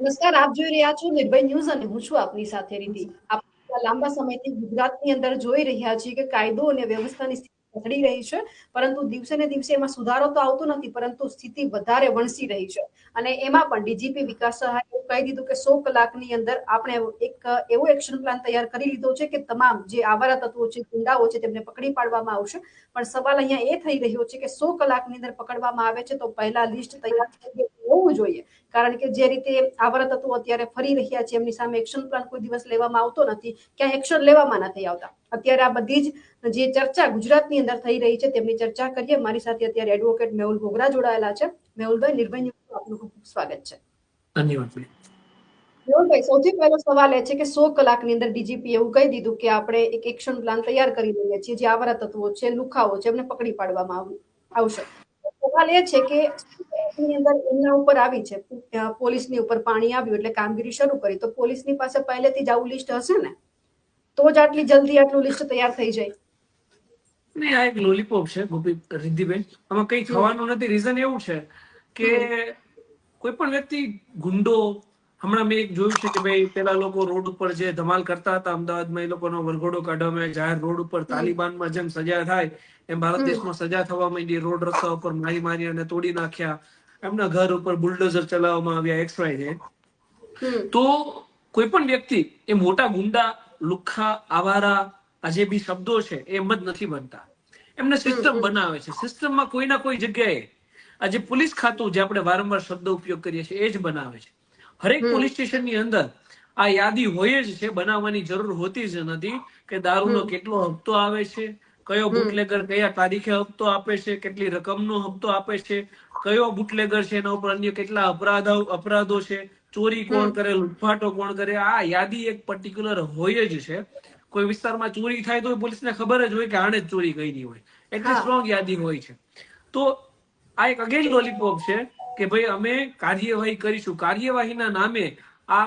નમસ્કાર, આપ જોઈ રહ્યા છો નિર્ભય ન્યૂઝ અને હું છું આપની સાથે રીતિ. આપણે લાંબા સમયથી ગુજરાતની અંદર જોઈ રહ્યા છીએ કે કાયદો અને વ્યવસ્થાની સ્થિતિ બગડી રહી છે, પરંતુ દિવસે ને દિવસે એમાં સુધારો તો આવતો નથી, પરંતુ સ્થિતિ વધારે વણસી રહી છે. અને એમાં પણ ડીજીપી વિકાસ સહાય એવું કહી દીધું કે સો કલાકની અંદર આપણે એક એવો એક્શન પ્લાન તૈયાર કરી લીધો છે કે તમામ જે આવારા તત્વો છે, ગુંડાઓ છે, તેમને પકડી પાડવામાં આવશે. પણ સવાલ અહીંયા એ થઈ રહ્યો છે કે સો કલાકની અંદર પકડવામાં આવે છે તો પહેલા લિસ્ટ તૈયાર થઈ હોવું જોઈએ. કારણ કે જે રીતે આવારા તત્વો અત્યારે ફરી રહ્યા છે એમની સામે એક્શન પ્લાન કોઈ દિવસ લેવામાં આવતો નથી. ક્યાં એક્શન લેવામાં નથી આવતા. અત્યારે આ બધી જ જે ચર્ચા ગુજરાતની અંદર થઈ રહી છે તેમની ચર્ચા કરીએ. મારી સાથે અત્યારે એડવોકેટ મેહુલ ગોગરા જોડાયેલા છે. મેહુલભાઈ નિર્ભય આપનું ખૂબ ખૂબ સ્વાગત છે. ધન્યવાદ મેહુલભાઈ સૌથી પહેલો સવાલ એ છે કે સો કલાકની અંદર ડીજીપી એવું કહી દીધું કે આપણે એક એક્શન પ્લાન તૈયાર કરી રહ્યા છીએ જે આવરા તત્વો છે લુખાઓ છે એમને પકડી પાડવામાં આવશે. સવાલ એ છે કે ની અંદર એમના ઉપર આવી છે પોલીસની ઉપર પાણી આવ્યું એટલે કામગીરી શરૂ કરી તો પોલીસની પાસે પહેલેથી જ આવું લિસ્ટ હશે ને? તો જ આટલી જલ્દી આટલું લિસ્ટ તૈયાર થઈ જાય. નહીં આ એક લોલીપોપ છે ગોપી રિદ્ધિબેન. આમાં કઈ થવાનું નથી. રીઝન એવું છે કે કોઈ પણ વ્યક્તિ ગુંડો હમણાં મેં એક જોયું છે કે ભાઈ પેલા લોકો રોડ ઉપર જે ધમાલ કરતા હતા અમદાવાદમાં એ લોકોનો વરઘોડો કાઢવામાં જાહેર રોડ ઉપર તાલિબાનમાં જેમ સજા થાય એમ ભારત દેશમાં સજા થવા માંડી રોડ રસ્તા ઉપર મારી મારી અને તોડી નાખ્યા એમના ઘર ઉપર બુલડોઝર ચલાવવામાં આવ્યા એક્સ વાય તો કોઈ પણ વ્યક્તિ એ મોટા ગુંડા લુખ્ખા આવારા આ જે બી શબ્દો છે એમ જ નથી બનતા. એમને સિસ્ટમ બનાવે છે. સિસ્ટમમાં કોઈ ના કોઈ જગ્યાએ આ જે પોલીસ ખાતું જે આપણે વારંવાર શબ્દ ઉપયોગ કરીએ છીએ એ જ બનાવે છે. હરેક પોલીસ સ્ટેશનની અંદર આ યાદી હોય જ છે બનાવવાની જરૂર હોતી જ નથી કે દારૂનો કેટલો હપ્તો આવે છે કયો બુટલેગર કયા તારીખે હપ્તો આપે છે કેટલી રકમનો હપ્તો આપે છે કયો બુટલેગર છે એના ઉપર અન્ય કેટલા અપરાધો અપરાધો છે ચોરી કોણ કરે લૂંટફાટો કોણ કરે આ યાદી એક પર્ટિક્યુલર હોય જ છે. કોઈ વિસ્તારમાં ચોરી થાય તો પોલીસને ખબર જ હોય કે આણે જ ચોરી કરી હોય. એટલી. સ્ટ્રોંગ યાદી હોય છે. તો આ એક અગેન લોલીપોપ છે. કે ભાઈ અમે કાર્યવાહી કરીશું. કાર્યવાહીના નામે આ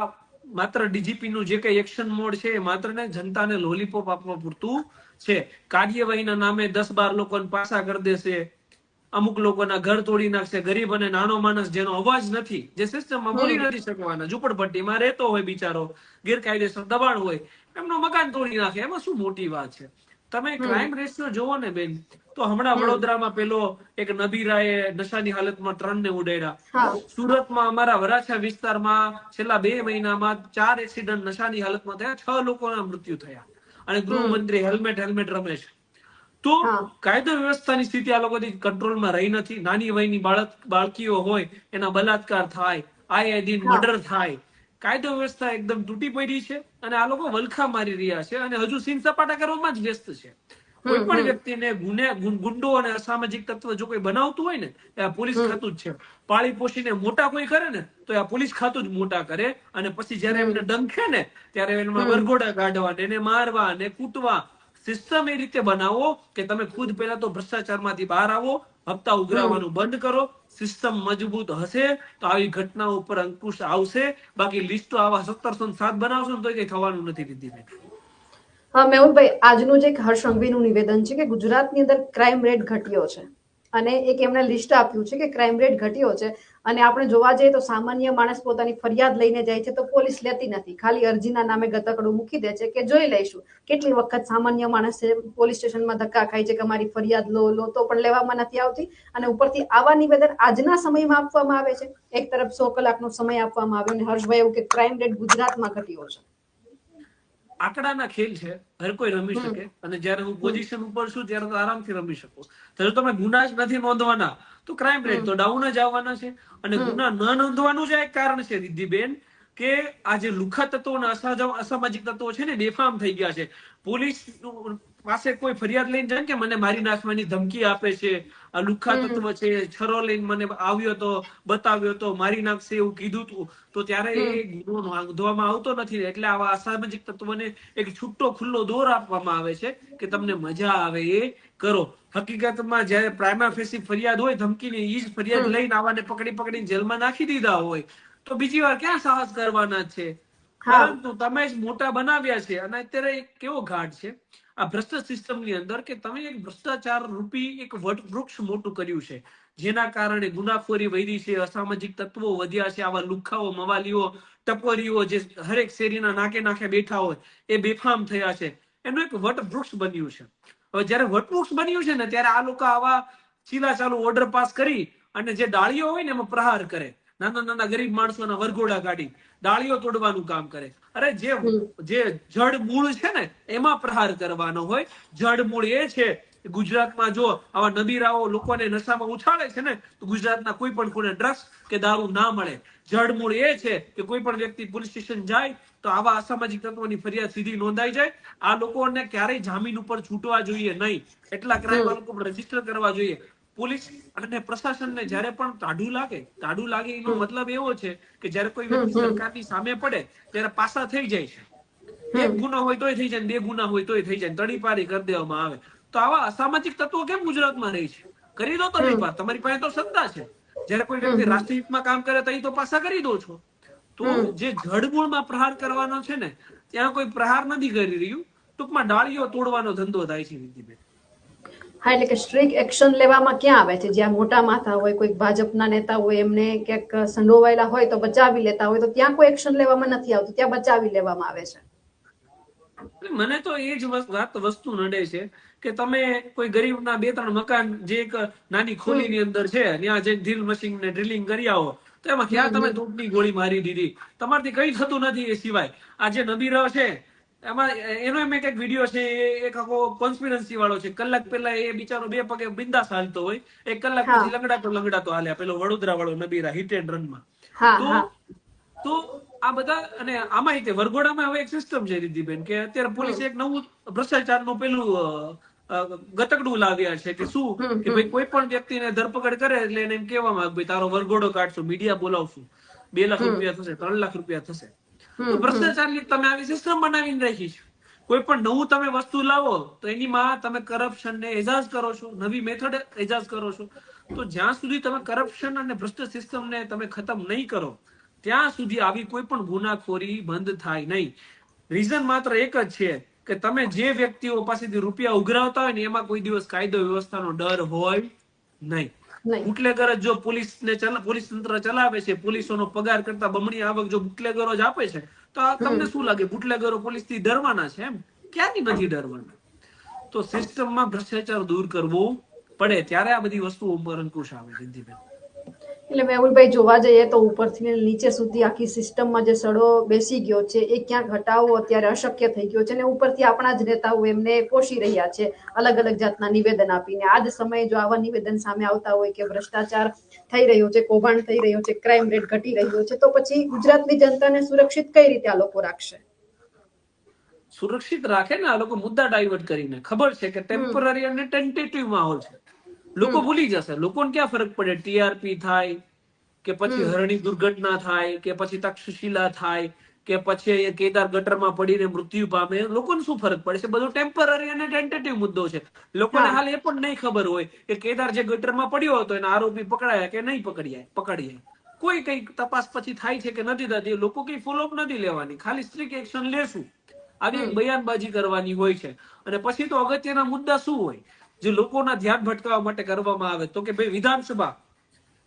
માત્ર ડીજીપી નું જે કઈ એક્શન મોડ છે એ માત્ર ને જનતાને લોલીપોપ આપવા પૂરતું છે. કાર્યવાહીના નામે દસ બાર લોકોને પાછા કરી દેશે. અમુક લોકોના ઘર તોડી નાખશે. ગરીબ અને નાનો માણસ જેનો અવાજ નથી, જે સિસ્ટમમાં બોલી નથી શકવાના. ઝુંપડપટ્ટીમાં રહેતો હોય બિચારો, ગેરકાયદેસર દબાણ હોય, એમનો મકાન તોડી નાખે. એમાં શું મોટી વાત છે? તમે ક્રાઇમ રેશિયો જોવો ને બેન તો હમણાં વડોદરામાં પેલો એક નબીરાએ નશાની હાલતમાં ત્રણ ને ઉડાડ્યા સુરતમાં અમારા વરાછા વિસ્તારમાં છેલ્લા બે મહિનામાં ચાર એક્સિડન્ટ નશાની હાલતમાં થયા છ લોકોના મૃત્યુ થયા. અને ગૃહમંત્રી હેલ્મેટ હેલ્મેટ રમે છે તો. કાયદો વ્યવસ્થાની સ્થિતિ આ લોકોથી કંટ્રોલમાં રહી નથી. નાની વયની બાળક બાળકીઓ હોય એના બલાત્કાર થાય આય દિન મર્ડર થાય. કાયદો વ્યવસ્થા એકદમ તૂટી પડી છે અને આ લોકો વલખા મારી રહ્યા છે અને હજુ સીન સપાટા કરવામાં જ વ્યસ્ત છે. કોઈ પણ વ્યક્તિને ગુને ગુંડો અને અસામાજિક તત્વ જો કોઈ બનાવતું હોય ને એ આ પોલીસ ખાતું જ છે. પાળી પોષીને મોટા કોઈ કરે ને તો એ આ પોલીસ ખાતું જ મોટા કરે અને પછી જયારે એમને ડંખે ને ત્યારે એમાં વરઘોડા કાઢવા ને એને મારવા ને કૂટવા સિસ્ટમ એ રીતે બનાવો કે તમે ખુદ પહેલા તો ભ્રષ્ટાચારમાંથી બહાર આવો હપ્તા ઉઘરાવવાનું બંધ કરો. સિસ્ટમ મજબૂત હશે તો આવી ઘટના ઉપર અંકુશ આવશે. બાકી લિસ્ટો આવા સત્તરસો સાત બનાવશો ને તો કઈ થવાનું નથી દીદી હા, મેહુલભાઈ, આજનું જે હર્ષ સંઘવીનું નિવેદન છે કે ગુજરાતની અંદર ક્રાઇમ રેટ ઘટ્યો છે. અને એક એમણે લિસ્ટ આપ્યું છે કે ક્રાઇમ રેટ ઘટ્યો છે. અને આપણે જોવા જઈએ તો સામાન્ય માણસ પોતાની ફરિયાદ લઈને જાય છે તો પોલીસ લેતી નથી. ખાલી અરજીના નામે ગતકડું મૂકી દે છે કે જોઈ લઈશું. કેટલી વખત સામાન્ય માણસ પોલીસ સ્ટેશનમાં ધક્કા ખાય છે કે અમારી ફરિયાદ લો લો, તો પણ લેવામાં નથી આવતી. અને ઉપરથી આવા નિવેદન આજના સમયમાં આપવામાં આવે છે. એક તરફ સો કલાકનો સમય આપવામાં આવ્યો અને હર્ષભાઈ એવું કે ક્રાઇમ રેટ ગુજરાતમાં ઘટ્યો છે. આંકડાના ખેલ છે હર કોઈ રમી શકે. અને જ્યારે હું પોઝિશન ઉપર છું ત્યારે તો આરામથી રમી શકું. તો જો તમે ગુના જ નથી નોંધવાના તો ક્રાઇમ રેટ તો ડાઉન જ આવવાના છે. અને ગુના ન નોંધવાનું જ એક કારણ છે રિદ્ધિબેન કે આ જે લુખા તત્વો અને અસામાજિક તત્વો છે ને બેફામ થઈ ગયા છે. પોલીસ પાસે કોઈ ફરિયાદ લઈને જાય કે મને મારી નાખવાની ધમકી આપે છે આ લુખા તત્વ છે છરો લઈને મને આવ્યો તો બતાવ્યો તો મારી નાખશે એવું કીધું તું તો ત્યારે એ ગુનો નોંધવામાં આવતો નથી એટલે આવા અસામાજિક તત્વને એક છૂટો ખુલ્લો દોર આપવામાં આવે છે કે તમને મજા આવે એ કરો. હકીકતમાં જયારે પ્રાઇમા ફેસી ફરિયાદ હોય ધમકીની ઈ જ ફરિયાદ લઈને આવાને પકડી પકડીને જેલમાં નાખી દીધા હોય તો બીજી વાર ક્યાં સાહસ કરવાના છે. પરંતુ તમે જ મોટા બનાવ્યા છે. અને અત્યારે કેવો ઘાટ છે? આ ભ્રષ્ટ સિસ્ટમની અંદર કે તમે એક ભ્રષ્ટાચાર રૂપી એક વૃક્ષ મોટું કર્યું છે. જેના કારણે ગુનાખોરી વધી છે, અસામાજિક તત્વો વધ્યા છે, આવા લુખાઓ, મવાલીઓ, ટપોરીઓ જે હરેક શેરીના નાકે નાકે બેઠા હોય, એ બેફામ થયા છે. એનું એક વટવૃક્ષ બન્યું છે. હવે જ્યારે વટવૃક્ષ બન્યું છે ને, ત્યારે આ લોકો આવા ચીલા ચાલુ ઓર્ડર પાસ કરી અને જે ડાળીઓ હોય ને એમાં પ્રહાર કરે. નાના નાના ગરીબ માણસોના વરઘોડા કાઢી ડાળીઓ તોડવાનું કામ કરે. અરે જે જે જડ મૂળ છે ને એમાં પ્રહાર કરવાનો હોય. જડ મૂળ એ છે ગુજરાતમાં જો આવા નબીરાઓ લોકોને નશામાં ઉછાળે છે ને તો ગુજરાતના કોઈ પણ કોને ડ્રગ્સ કે દારૂ ના મળે. જડ મૂળ એ છે કે કોઈ પણ વ્યક્તિ પોલીસ સ્ટેશન જાય તો આવા અસામાજિક તત્વોની ફરિયાદ સીધી નોંધાઈ જાય. આ લોકોને ક્યારેય જામીન ઉપર છૂટવા જોઈએ નહીં. એટલા ક્રાઇમ રજિસ્ટર કરવા જોઈએ. પોલીસ અને પ્રશાસનને જ્યારે પણ તાઢું લાગે તાઢું લાગે એનો મતલબ એવો છે કે જ્યારે કોઈ વ્યક્તિ સરકારની સામે પડે ત્યારે પાસા થઈ જાય છે. એક ગુનો હોય તોય થઈ જાય બે ગુના હોય તોય થઈ જાય તડીપારી કરી દેવામાં આવે. તો આવા અસામાજિક તત્વો કેમ ગુજરાતમાં રહી છે? કરી દો તડીપાર તમારી પાસે તો સત્તા છે. જ્યારે કોઈ વ્યક્તિ રાષ્ટ્રીય હિતમાં કામ કરે તો એ તો પાસા કરી દો છો. તો જે જડમૂળમાં પ્રહાર કરવાનો છે ને ત્યાં કોઈ પ્રહાર નથી કરી રહ્યું. ટૂંકમાં ડાળીઓ તોડવાનો ધંધો થાય છે વિધિબેન હા એટલે કે સ્ટ્રિક્ટ એક્શન લેવામાં ક્યાં આવે? છે જ્યાં મોટા માથા હોય કોઈક ભાજપના નેતા હોય એમને ક્યાંક સંડોવાયેલા હોય તો બચાવી લેતા હોય તો ત્યાં કોઈ એક્શન લેવામાં નથી આવતું ત્યાં બચાવી લેવામાં આવે છે. મને તો એ જ વાત વસ્તુ નડે છે કે તમે કોઈ ગરીબના બે ત્રણ મકાન જે એક નાની ખોલીની અંદર છે ત્યાં જે ડ્રીલ મશીન ને ડ્રિલિંગ કરી આવો તો એમાં ક્યાં તમે તૂટની ગોળી મારી દીધી? તમારથી કઈ થતું નથી એ સિવાય. આ જે નબીરો છે એમાં એનો એમ એક વીડિયો છે એક આખો કોન્સ્પિરન્સી વાળો છે. કલાક પહેલા એ બિચારો બે પગે બિંદાસ હાલતો હોય. એક કલાક. પછી લંગડાતો લંગડાતો હાલ્યા પેલો વડોદરા વાળો નબીરા હિટ એન્ડ રનમાં તો તો આ બધા અને આમાં તે વરઘોડામાં હવે એક સિસ્ટમ છે રિદ્ધિબેન કે અત્યારે પોલીસે એક નવું ભ્રષ્ટાચારનું પેલું અ, અ, ગતકડું લાવ્યા છે કે શું? કે ભાઈ કોઈ પણ વ્યક્તિને ધરપકડ કરે એટલે એને એમ કહેવામાં ભાઈ તારો વરઘોડો કાઢશું મીડિયા બોલાવશું. બે લાખ રૂપિયા થશે ત્રણ લાખ રૂપિયા થશે. તો ભ્રષ્ટાચારની તમે આવી સિસ્ટમ બનાવીને રાખી છે કોઈ પણ નવું તમે વસ્તુ લાવો તો એની માં તમે કરપ્શન ને એજાજ કરો છો નવી મેથડ એજાજ કરો છો. તો જ્યાં સુધી તમે કરપ્શન અને ભ્રષ્ટ સિસ્ટમ ને તમે ખતમ નહીં કરો ત્યાં સુધી આવી કોઈ પણ ગુનાખોરી બંધ થાય નહીં. રીઝન માત્ર એક જ છે કે તમે જે વ્યક્તિઓ પાસેથી રૂપિયા ઉઘરાવતા હોય ને એમાં કોઈ દિવસ કાયદો વ્યવસ્થાનો ડર હોય નહીં. બુટલેગર જ જો પોલીસ ને પોલીસ તંત્ર ચલાવે છે પોલીસોનો પગાર કરતા બમણી આવક જો બુટલેગરો જ આપે છે તો તમને શું લાગે? બુટલેગરો પોલીસથી ડરવાના છે એમ? ક્યાંથી નથી ડરવાના? તો સિસ્ટમમાં ભ્રષ્ટાચાર દૂર કરવો પડે ત્યારે આ બધી વસ્તુઓ ઉપર અંકુશ આવે સિદ્ધિબેન. એટલે મેહુલભાઈ જોવા જઈએ તો ઉપરથી નીચે સુધી આખી સિસ્ટમમાં જે સડો બેસી ગયો છે એ ક્યાંક હટાવવો અત્યારે અશક્ય થઈ ગયો છે અને ઉપરથી આપણા જ નેતાઓ એમને પોષી રહ્યા છે અલગ અલગ જાતના નિવેદન આપીને. આ જ સમયે જો આવા નિવેદન સામે આવતા હોય કે ભ્રષ્ટાચાર થઈ રહ્યો છે કૌભાંડ થઈ રહ્યો છે ક્રાઇમ રેટ ઘટી રહ્યો છે તો પછી ગુજરાતની જનતાને સુરક્ષિત કઈ રીતે આ લોકો રાખશે? સુરક્ષિત રાખે ને આ લોકો મુદ્દા ડાયવર્ટ કરીને. ખબર છે કે ટેમ્પરરી અને ટેન્ટેટિવ માહોલ છે. લોકો ભૂલી જશે. લોકોને ક્યાં ફરક પડે? ટીઆરપી થાય કે પછી હરણી દુર્ઘટના થાય કે પછી તક્ષશિલા થાય કે પછી કેદાર ગટરમાં પડીને મૃત્યુ પામે. લોકોને શું ફરક પડે છે? બધું ટેમ્પરરી અને ટેન્ટેટિવ મુદ્દો છે. લોકોને હાલ એ પણ નહીં ખબર હોય કે કેદાર જે ગટરમાં પડ્યો હતો એના આરોપી પકડાયા કે નહીં પકડ્યા પકડ્યા. કોઈ કઈ તપાસ પછી થાય છે કે નથી થતી લોકો કઈ ફોલોઅપ નથી લેવાની. ખાલી સ્ટ્રિક્ટ એક્શન લેશું. આવી બયાનબાજી કરવાની હોય છે. અને પછી તો અગત્યના મુદ્દા શું હોય? જે લોકોના ધ્યાન ભટકાવવા માટે કરવામાં આવે તો કે ભાઈ વિધાનસભા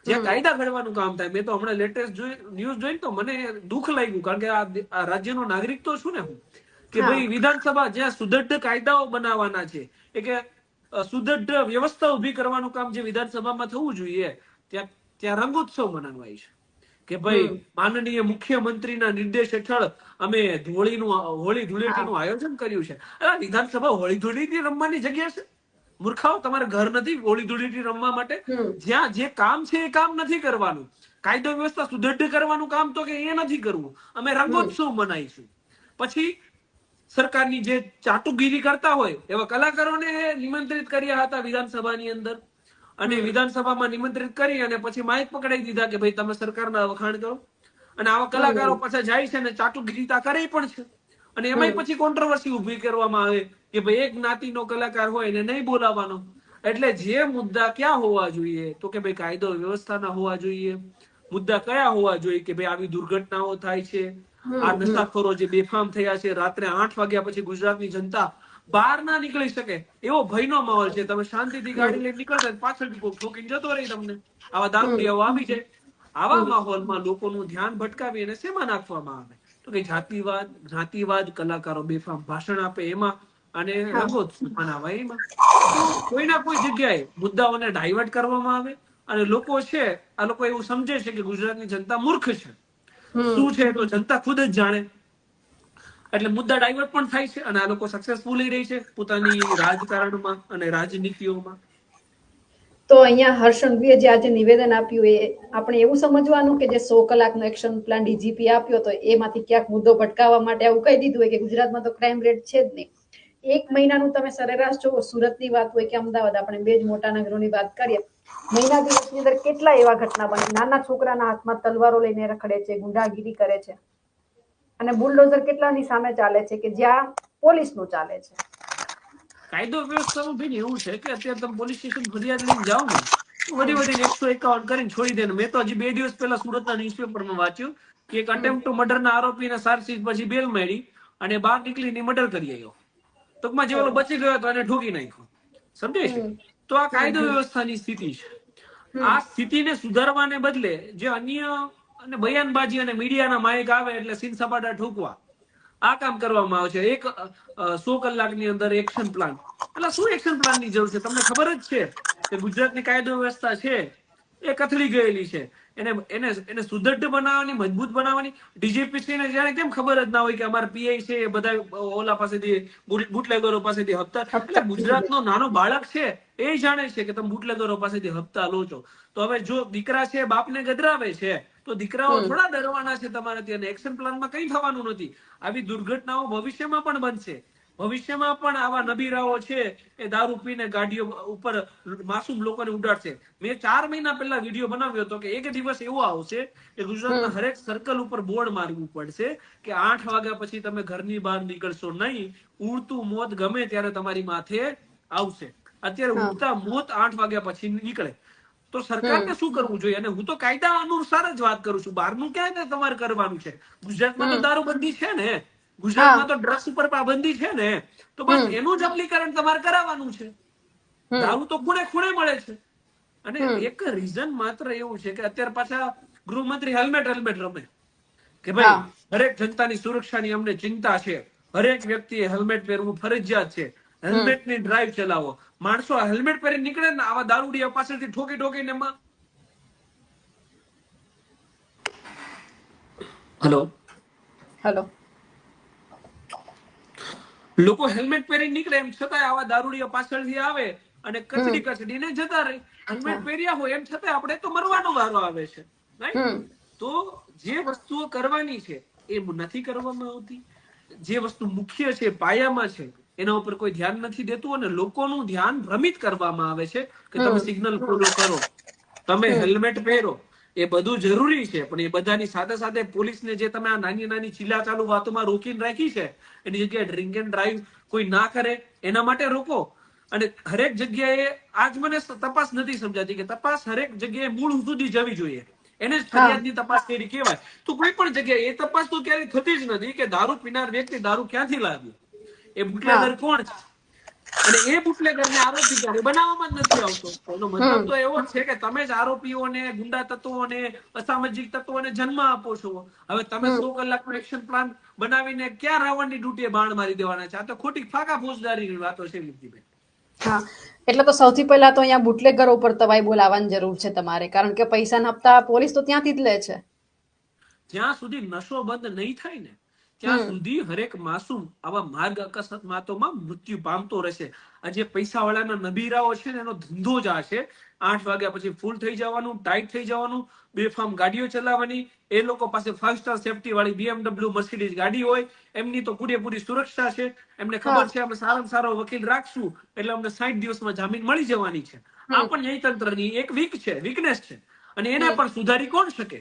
જ્યાં કાયદા ઘડવાનું કામ થાય મેં તો હમણાં લેટેસ્ટ ન્યૂઝ જોઈને તો મને દુઃખ લાગ્યું કારણ કે આ રાજ્યનો નાગરિક તો છું ને હું કે ભાઈ વિધાનસભા જ્યાં સુદૃઢ કાયદાઓ બનાવવાના છે એ કે અ, સુદૃઢ વ્યવસ્થા ઊભી કરવાનું કામ જે વિધાનસભામાં થવું જોઈએ ત્યાં ત્યાં રંગોત્સવ મનાવાય છે. કે ભાઈ માનનીય મુખ્યમંત્રીના નિર્દેશ હેઠળ અમે ધોળીનું હોળી ધૂળેટીનું આયોજન કર્યું છે. આ વિધાનસભા હોળી ધૂળેટી રમવાની જગ્યા છે. મૂર્ખાઓ તમારે ઘર નથી હોળી ધૂળેટી રમવા માટે. જ્યાં જે કામ છે એ કામ નથી કરવાનું. કાયદો વ્યવસ્થા સુદૃઢ કરવાનું કામ તો કે એ નથી કરવું. અમે રંગોત્સવ મનાવીશું. પછી સરકારની જે ચાટુગીરી કરતા હોય એવા કલાકારોને નિમંત્રિત કર્યા હતા વિધાનસભાની અંદર. અને વિધાનસભામાં નિમંત્રિત કરી અને પછી માઇક પકડાઈ દીધા કે ભાઈ તમે સરકારના વખાણ કરો. અને આવા કલાકારો પાછા જાય છે અને ચાટુગીરીતા કરે પણ છે. અને એમાંય પછી કોન્ટ્રોવર્સી ઊભી કરવામાં આવે કે ભાઈ એક જ્ઞાતિનો કલાકાર હોય એને નહીં બોલાવવાનો. એટલે જે મુદ્દા ક્યાં હોવા જોઈએ? તો કે ભાઈ કાયદો વ્યવસ્થાના હોવા જોઈએ. મુદ્દા કયા હોવા જોઈએ કે ભાઈ આવી દુર્ઘટનાઓ થાય છે? આ નશાખોરો જે બેફામ થયા છે રાત્રે આઠ વાગ્યા પછી ગુજરાતની જનતા બહાર ના નીકળી શકે. એવો ભયનો માહોલ છે. તમે શાંતિથી ગાડી લઈને નીકળતા પાછળથી ઠોકીને જતો રહી તમને. આવા દારૂડિયાઓ આવી જાય આવા માહોલમાં લોકોનું ધ્યાન ભટકાવી અને શેમાં નાખવામાં આવે. તો કે જાતિવાદ જ્ઞાતિવાદ કલાકારો બેફામ ભાષણ આપે એમાં અને રંગોત્સવ મનાવાય એમાં. કોઈના કોઈ જગ્યાએ મુદ્દાઓને ડાયવર્ટ કરવામાં આવે અને લોકો છે આ લોકો એવું સમજે છે કે ગુજરાતની જનતા મૂર્ખ છે. શું છે તો જનતા ખુદ જ જાણે. એટલે મુદ્દા ડાયવર્ટ પણ થાય છે અને આ લોકો સક્સેસફુલ રહી છે પોતાની રાજકારણમાં અને રાજનીતિઓમાં. તો અહીંયા હર્ષ સંઘવીએ જે આજે નિવેદન આપ્યું એ આપણે એવું સમજવાનું કે જે સો કલાકનો એક્શન પ્લાન ડીજીપી આપ્યો તો એમાંથી ક્યાંક મુદ્દો ભટકાવવા માટે આવું કહી દીધું હોય કે ગુજરાતમાં તો ક્રાઇમ રેટ છે જ નહીં. એક મહિનાનું તમે સરેરાશ જોવો સુરતની વાત હોય કે અમદાવાદ, આપણે બે જ મોટા નગરોની વાત કરીએ. મહિના દિવસની અંદર કેટલા એવા ઘટના બને? નાના છોકરાના હાથમાં તલવારો લઈને રખડે છે, ગુંડાગીરી કરે છે. અને બુલડોઝર કેટલાની સામે ચાલે છે કે જ્યાં પોલીસનું ચાલે છે? કાયદો વ્યવસ્થાનું ભાઈ એવું છે કે અત્યારે તમે પોલીસ સ્ટેશન ફરિયાદ લઈને જાઓ ને વધી વધીને એકસો એકાવન કરીને છોડી દે મેં તો હજી બે દિવસ પહેલા સુરતના ન્યૂઝપેપરમાં વાંચ્યું કે એક અટેમ્પ્ટ મર્ડરના આરોપીને સારસીટ પછી બેલ મળી અને બહાર નીકળીને મર્ડર કરી આવ્યો ટૂંકમાં જે ઓલો બચી ગયો હતો એને ઠોકી નાખ્યો. સમજે છે? તો આ કાયદો વ્યવસ્થાની સ્થિતિ છે. આ સ્થિતિને સુધારવાને બદલે જે અન્ય અને બયાનબાજી અને મીડિયાના માઇક આવે એટલે સીન સપાટા ઠોકવા આ કામ કરવામાં આવે છે. એક સો કલાકની અંદર એક્શન પ્લાન એટલે શું એક્શન પ્લાનની જરૂર છે? તમને ખબર જ છે કે ગુજરાતની કાયદો વ્યવસ્થા છે એ કથળી ગયેલી છે. એને એને એને સુદ્રઢ બનાવવાની, મજબૂત બનાવવાની. ડીજીપીસી ને જાણે કેમ ખબર જ ના હોય કે અમારા પીઆઈ છે એ બધા ઓલા પાસેથી, બુટ- બુટલેગરો પાસેથી હપ્તા. એટલે ગુજરાતનો નાનો બાળક છે એ જાણે છે કે તમે બુટલેગરો પાસેથી હપ્તા લો છો. તો હવે જો દીકરા છે, બાપને ગધરાવે છે તો દીકરાઓ થોડા ડરવાના છે તમારાથી અને એક્શન પ્લાનમાં કઈ થવાનું નથી. આવી દુર્ઘટનાઓ ભવિષ્યમાં પણ બનશે. ભવિષ્યમાં પણ આવા નબીરાઓ છે એ દારૂ પીને ગાડીઓ ઉપર માસૂમ લોકોને ઉડાડશે. મેં ચાર મહિના પહેલા વીડિયો બનાવ્યો હતો કે એક દિવસ એવો આવશે કે ગુજરાતના હરેક સર્કલ ઉપર બોર્ડ મારવું પડશે કે આઠ વાગ્યા પછી તમે ઘરની બહાર નીકળશો નહીં. ઉડતું મોત ગમે ત્યારે તમારી માથે આવશે. અત્યારે ઉડતા મોત આઠ વાગ્યા પછી નીકળે. તો સરકારને શું કરવું જોઈએ? અને હું તો કાયદા અનુસાર જ વાત કરું છું. બહારનું ક્યાં ને તમારે કરવાનું છે? ગુજરાતમાં તો દારૂબંધી છે ને? ગુજરાતમાં તો ડ્રગ્સ ઉપર પાબંદી છે ને? તો બસ એનું જ અમલીકરણ તમારે કરાવવાનું છે. દારૂ તો ખૂણે ખૂણે મળે છે. અને એક રીઝન માત્ર એવું છે કે અત્યારે પાછા ગૃહમંત્રી હેલ્મેટ હેલ્મેટ રમે. કે ભાઈ હા. હરેક જનતાની સુરક્ષાની અમને ચિંતા છે. હરેક વ્યક્તિએ હેલ્મેટ પહેરવું ફરજિયાત છે. હેલ્મેટની ડ્રાઈવ ચલાવો. માણસો હેલ્મેટ પહેરી નીકળે ને આવા દારૂડિયા પાછળથી ઠોકી ઠોકીને એમાં હેલો હેલો લોકો હેલ્મેટ પહેરી નીકળે એમ છતાંય આવા દારૂડિયા પાછળથી આવે અને કચડી કચડીને જતા રહે. હેલ્મેટ પહેર્યા હોય એમ છતાંય આપણે તો મરવાનો વારો આવે છે રાઈટ તો જે વસ્તુઓ કરવાની છે એ નથી કરવામાં આવતી. જે વસ્તુ મુખ્ય છે પાયામાં છે એના ઉપર કોઈ ધ્યાન નથી દેતું અને લોકોનું ધ્યાન ભ્રમિત કરવામાં આવે છે કે તમે સિગ્નલ ફોલો કરો તમે હેલ્મેટ પહેરો એ બધું જરૂરી છે પણ એ બધાની સાથે સાથે પોલીસને જે તમે આ નાની નાની ચીલા ચાલુ વાતોમાં રોકીને રાખી છે એની જગ્યાએ ડ્રિંક એન્ડ ડ્રાઈવ કોઈ ના કરે એના માટે રોકો. અને હરેક જગ્યાએ આજ મને તપાસ નથી સમજાતી કે તપાસ હરેક જગ્યાએ મૂળ સુધી જવી જોઈએ. એને જ ફરિયાદની તપાસ કરી કહેવાય. તો કોઈ પણ જગ્યાએ એ તપાસ તો ક્યારેય થતી જ નથી કે દારૂ પીનાર વ્યક્તિ દારૂ ક્યાંથી લાવ્યો? એ બુટલેગર કોણ છે? અને એ બુટલેગરને આરોપી ક્યારે? બનાવવામાં જ નથી આવતો. એનો મતલબ તો એવો છે કે તમે જ આરોપીઓને ગુંડા તત્વોને અસામાજિક તત્વોને જન્મ આપો છો. હવે તમે સો કલાકનો એક્શન પ્લાન બનાવીને ક્યાં રાવણની ડૂટીએ બાણ મારી દેવાના છે? આ તો ખોટી ફાકા ફોજદારીની વાતો છે લીધીબેન હા. એટલે તો સૌથી પહેલા તો અહીંયા બુટલેગરો ઉપર તવાઈ બોલાવવાની જરૂર છે તમારે. કારણ કે પૈસાના હપ્તા પોલીસ તો ત્યાંથી જ લે છે. જ્યાં સુધી નશો બંધ નહીં થાય ને ત્યાં સુધી હરેક માસૂમ આવા માર્ગ અકસ્માતોમાં મૃત્યુ પામતો રહેશે. આ જે પૈસા વાળાના નબીરાઓ છે ને એનો ધંધો જ આ છે. આઠ વાગ્યા પછી ફૂલ થઈ જવાનું ટાઈટ થઈ જવાનું બેફામ ગાડીઓ ચલાવવાની. એ લોકો પાસે ફાઈવ સ્ટાર સેફટી વાળી બીએમડબ્લ્યુ મર્સિડીઝ ગાડી હોય એમની તો પૂરેપૂરી સુરક્ષા છે. એમને ખબર છે અમે સારામાં સારો વકીલ રાખશું એટલે અમને સાઈઠ દિવસમાં જામીન મળી જવાની છે. આ પણ ન્યાયતંત્રની એક વીક છે વીકનેસ છે. અને એને પણ સુધારી કોણ શકે?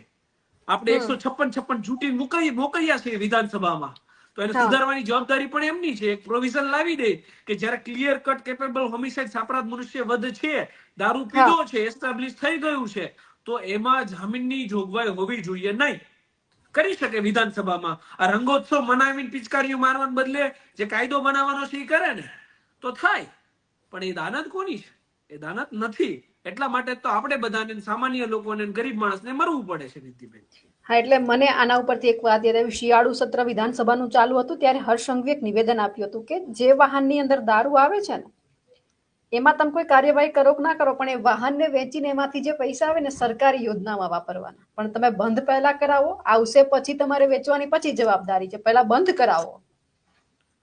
આપણે એકસો છપ્પન છપ્પન ચૂંટી મોકલી મોકલ્યા છે વિધાનસભામાં. તો એને સુધારવાની જવાબદારી પણ એમની છે. એક પ્રોવિઝન લાવી દે કે જ્યારે ક્લિયર કટ કેપેબલ હોમિસાઇડ સાપરાધ મનુષ્ય વધ છે દારૂ પીધો છે એસ્ટાબ્લિશ થઈ ગયું છે તો એમાં જામીનની જોગવાઈ હોવી જોઈએ નહીં. કરી શકે વિધાનસભામાં. આ રંગોત્સવ મનાવીને પિચકારીઓ મારવાને બદલે જે કાયદો બનાવવાનો છે એ કરે ને તો થાય. પણ એ દાનત કોની છે? એ દાનત નથી. એટલા માટે તો આપણે બધાને સામાન્ય લોકોને ગરીબ માણસને મરવું પડે છે નીતિબેન. હા એટલે મને આના ઉપરથી એક વાત યાદ આવી. શિયાળુ સત્ર વિધાનસભાનું ચાલુ હતું ત્યારે હર્ષ સંઘવી એક નિવેદન આપ્યું હતું કે જે વાહનની અંદર દારૂ આવે છે ને એમાં તમે કોઈ કાર્યવાહી કરો કે ના કરો પણ એ વાહનને વેચીને એમાંથી જે પૈસા આવે ને સરકારી યોજનામાં વાપરવાના. પણ તમે બંધ પહેલા કરાવો આવશે પછી તમારે વેચવાની પછી જવાબદારી છે. પહેલા બંધ કરાવો.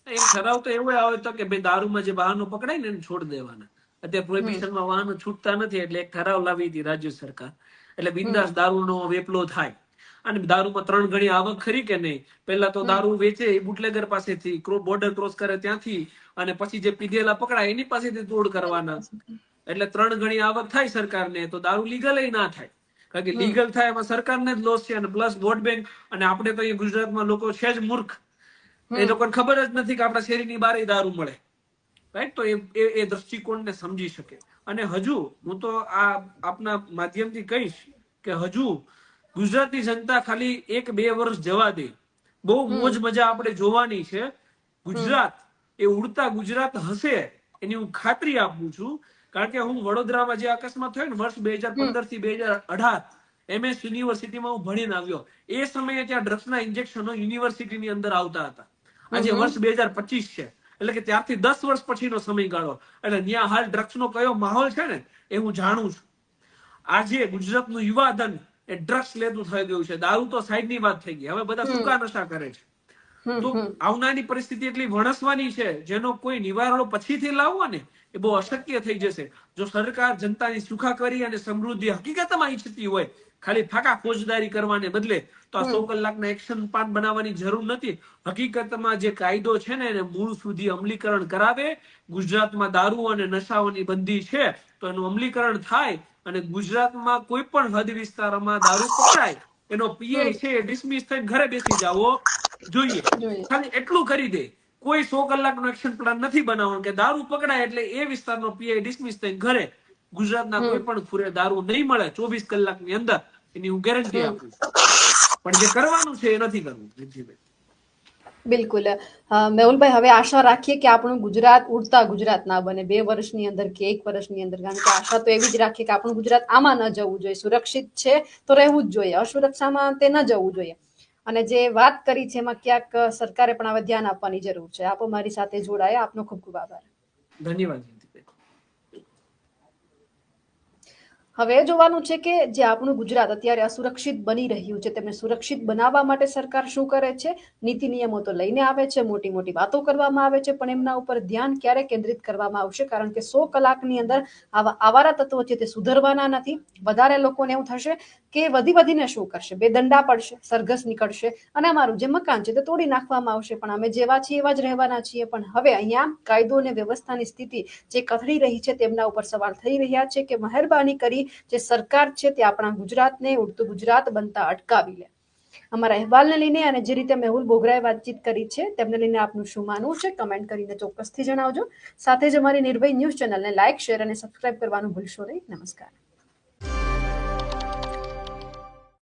એક ઠરાવ તો એવો આવે તો કે ભાઈ દારૂમાં જે વાહનો પકડાય ને એને છોડ દેવાના. અત્યારે પ્રોહિબિશનમાં વાહનો છૂટતા નથી એટલે એક ઠરાવ લાવી હતી રાજ્ય સરકાર. એટલે બિંદાસ દારૂનો વેપલો થાય. અને દારૂમાં ત્રણ ગણી આવક ખરી કે નહીં? પહેલા તો દારૂ વેચે એ બુટલેગર પાસેથી બોર્ડર ક્રોસ કરે ત્યાંથી અને પછી જે પીધેલા પકડાય એની પાસેથી તોડ કરવાના. એટલે ત્રણ ગણી આવક થાય સરકારને તો દારૂ લીગલ ના થાય. કારણ કે લીગલ થાય એમાં સરકારને જ લોસ છે અને પ્લસ વોટ બેંક અને આપણે તો અહીંયા ગુજરાતમાં લોકો છે જ મૂર્ખ. એ લોકોને ખબર જ નથી કે આપણા શેરીની બારે દારૂ મળે. રાઈટ તો એ એ દ્રષ્ટિકોણને સમજી શકે. અને હજુ હું તો આ આપના માધ્યમથી કહીશ કે હજુ ગુજરાતની જનતા ખાલી એક બે વર્ષ જવા દે. બહુ મોજ મજા આપણે જોવાની છે. ગુજરાત એ ઉડતા ગુજરાત હશે એની હું ખાતરી આપું છું. કારણ કે હું વડોદરામાં જે અકસ્માત થયો ને વર્ષ બે હજાર પંદરથી બે હજાર અઢાર એમએસ યુનિવર્સિટીમાં હું ભણીને આવ્યો. એ સમયે ત્યાં ડ્રગ્સના ઇન્જેક્શનો યુનિવર્સિટીની અંદર આવતા હતા. આજે વર્ષ બે હજાર પચીસ છે. એટલે કે ત્યારથી દસ વર્ષ પછીનો સમયગાળો. એટલે ત્યાં હાલ ડ્રગ્સનો કયો માહોલ છે ને એ હું જાણું છું. આજે ગુજરાતનું યુવાધન એ ડ્રગ્સ લેતું થઈ ગયું છે. દારૂ તો સાઈડની વાત થઈ ગઈ. હવે બધા સૂકા નશા કરે છે. તો આવનારી પરિસ્થિતિ એટલી વણસવાની છે જેનો કોઈ નિવારણો પછીથી લાવવો ને એ બહુ અશક્ય થઈ જશે. જો સરકાર જનતાની સુખાકારી અને સમૃદ્ધિ હકીકતમાં ઈચ્છતી હોય ખાલી ફાકા ફોજદારી કરવાને બદલે તો આ સો કલાકના એક્શન પ્લાન બનાવવાની જરૂર નથી. હકીકતમાં જે કાયદો છે ને એને મૂળ સુધી અમલીકરણ કરાવે ગુજરાતમાં દારૂ અને નશાઓની બંધી છે તો એનું અમલીકરણ થાય અને ગુજરાતમાં કોઈ પણ હદ વિસ્તારમાં દારૂ પકડાય એનો પીઆઈ છે ડિસમિસ થઈને ઘરે બેસી જાવો જોઈએ. જોઈએ. ખાલી એટલું કરી દે. કોઈ સો કલાકનો એક્શન પ્લાન નથી બનાવવાનો કે દારૂ પકડાય એટલે એ વિસ્તારનો પીઆઈ ડિસમિસ થઈ ઘરે ગુજરાતના કોઈ પણ ખુરે દારૂ નહીં મળે ચોવીસ કલાકની અંદર એની હું ગેરંટી આપું. પણ જે કરવાનું છે એ નથી કરવું. બિલકુલ. મેહુલભાઈ હવે આશા રાખીએ કે આપણું ગુજરાત ઉડતા ગુજરાત ના બને. બે વર્ષની અંદર કે એક વર્ષની અંદર. કારણ કે આશા તો એવી જ રાખીએ કે આપણું ગુજરાત આમાં ન જવું જોઈએ. સુરક્ષિત છે તો રહેવું જ જોઈએ. અસુરક્ષામાં તે ન જવું જોઈએ. અને જે વાત કરી છે એમાં ક્યાંક સરકારે પણ હવે ધ્યાન આપવાની જરૂર છે. આપો મારી સાથે જોડાયા. આપનો ખૂબ ખૂબ આભાર. ધન્યવાદ હવે જોવાનું છે કે જે આપણું ગુજરાત અત્યારે અસુરક્ષિત બની રહ્યું છે તેમને સુરક્ષિત બનાવવા માટે સરકાર શું કરે છે? નીતિ નિયમો તો લઈને આવે છે મોટી મોટી વાતો કરવામાં આવે છે પણ એમના ઉપર ધ્યાન ક્યારે કેન્દ્રિત કરવામાં આવશે? કારણ કે સો કલાકની અંદર આવા આવારા તત્વો છે તે સુધરવાના નથી. વધારે લોકોને એવું થશે કે વધી વધીને શું કરશે? બે દંડા પડશે, સરઘસ નીકળશે અને અમારું જે મકાન છે તે તોડી નાખવામાં આવશે. પણ અમે જેવા છીએ એવા જ રહેવાના છીએ. પણ હવે અહીંયા કાયદો અને વ્યવસ્થાની સ્થિતિ જે કથળી રહી છે તેમના ઉપર સવાલ થઈ રહ્યા છે કે મહેરબાની કરી જે સરકાર છે તે આપણા ગુજરાતને, ઉડતું ગુજરાત બનતા અટકાવી લે. અમારા અહેવાલને લઈને અને જે રીતે મેહુલ બોગરાએ વાતચીત કરી છે તેમને લઈને આપનું શું માનવું છે કમેન્ટ કરીને ચોક્કસથી જણાવજો. સાથે જ અમારી નિર્ભય ન્યૂઝ ચેનલને લાઇક, શેર અને સબસ્ક્રાઇબ કરવાનું ભૂલશો નહીં. નમસ્કાર.